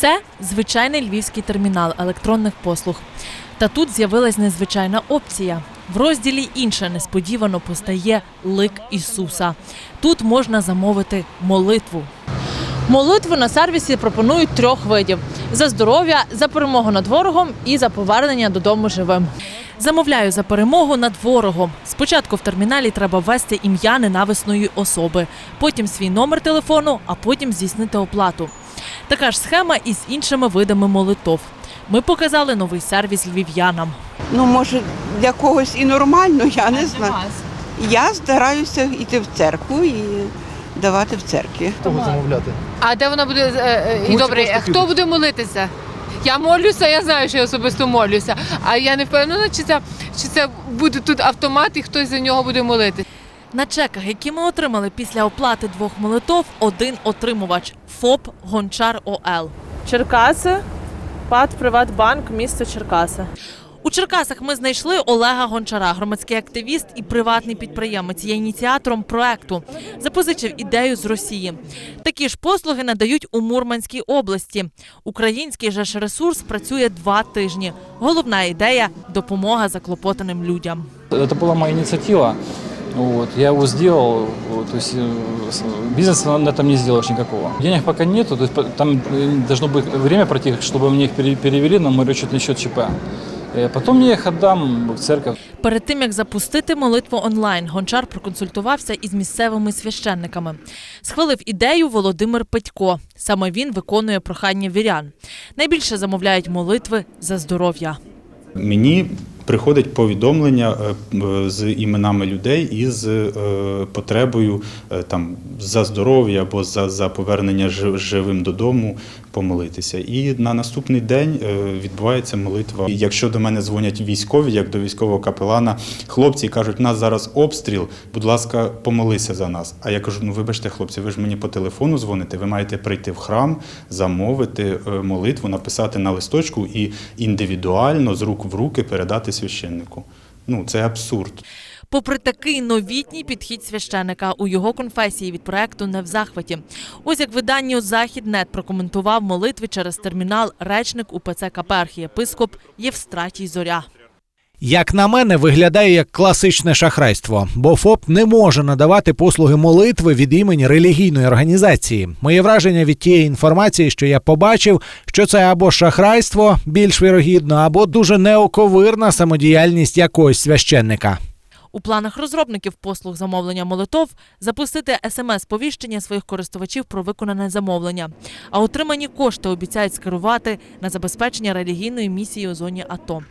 Це звичайний львівський термінал електронних послуг. Та тут з'явилась незвичайна опція. В розділі інше несподівано постає лик Ісуса. Тут можна замовити молитву. Молитву на сервісі пропонують трьох видів: за здоров'я, за перемогу над ворогом і за повернення додому живим. Замовляю за перемогу над ворогом. Спочатку в терміналі треба ввести ім'я ненависної особи, потім свій номер телефону, а потім здійснити оплату. Така ж схема і з іншими видами молитов. Ми показали новий сервіс львів'янам. Ну, може, для когось і нормально, я не знаю. Я стараюся йти в церкву і давати в церкві. Кого замовляти? А де вона буде е, е, і добре? Хто буде молитися? Я молюся, я знаю, що я особисто молюся. А я не впевнена, чи це чи це буде тут автомат і хтось за нього буде молитися. На чеках, які ми отримали після оплати двох молитов, один отримувач ФОП Гончар ОЛ. Черкаси, ПАД Приватбанк, місто Черкаси. У Черкасах ми знайшли Олега Гончара, громадський активіст і приватний підприємець. Є ініціатором проекту. Запозичив ідею з Росії. Такі ж послуги надають у Мурманській області. Український же ж ресурс працює два тижні. Головна ідея допомога заклопотаним людям. Это была моя инициатива. Вот, я его сделал, вот, то есть э, с- бизнеса на этом не сделаешь никакого. Денег пока нету, то есть по- там э, должно быть время пройти, чтобы мне их пере- перевели на мой расчетный счет ЧП. Э, Потом я их отдам в церковь. Перед тим як запустити молитву онлайн, гончар проконсультувався із місцевими священниками. Схвалив ідею Володимир Петько. Саме він виконує прохання вірян. Найбільше замовляють молитви за здоров'я. Мені приходить повідомлення е, е, з іменами людей і з е, потребою там за здоров'я або за, за повернення живим додому помолитися. І на наступний день відбувається молитва. Якщо до мене дзвонять військові, як до військового капелана, хлопці кажуть, нас зараз обстріл, будь ласка, помолися за нас. А я кажу: ну вибачте, хлопці, ви ж мені по телефону дзвоните, ви маєте прийти в храм, замовити молитву, написати на листочку і індивідуально з рук в руки передати священнику. Ну це абсурд. Попри такий новітній підхід священика, у його конфесії від проекту не в захваті. Ось як виданню Західнет прокоментував молитви через термінал речник УПЦ КП архієпископ Євстратій Зоря. Як на мене, виглядає як класичне шахрайство, бо ФОП не може надавати послуги молитви від імені релігійної організації. Моє враження від тієї інформації, що я побачив, що це або шахрайство більш вірогідно, або дуже неоковирна самодіяльність якогось священника. У планах розробників послуг замовлення молитов запустити смс-повіщення своїх користувачів про виконане замовлення. А отримані кошти обіцяють скерувати на забезпечення релігійної місії у зоні АТО.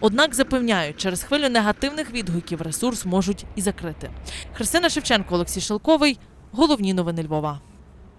Однак запевняють, через хвилю негативних відгуків ресурс можуть і закрити. Христина Шевченко, Олексій Шелковий. Головні новини Львова.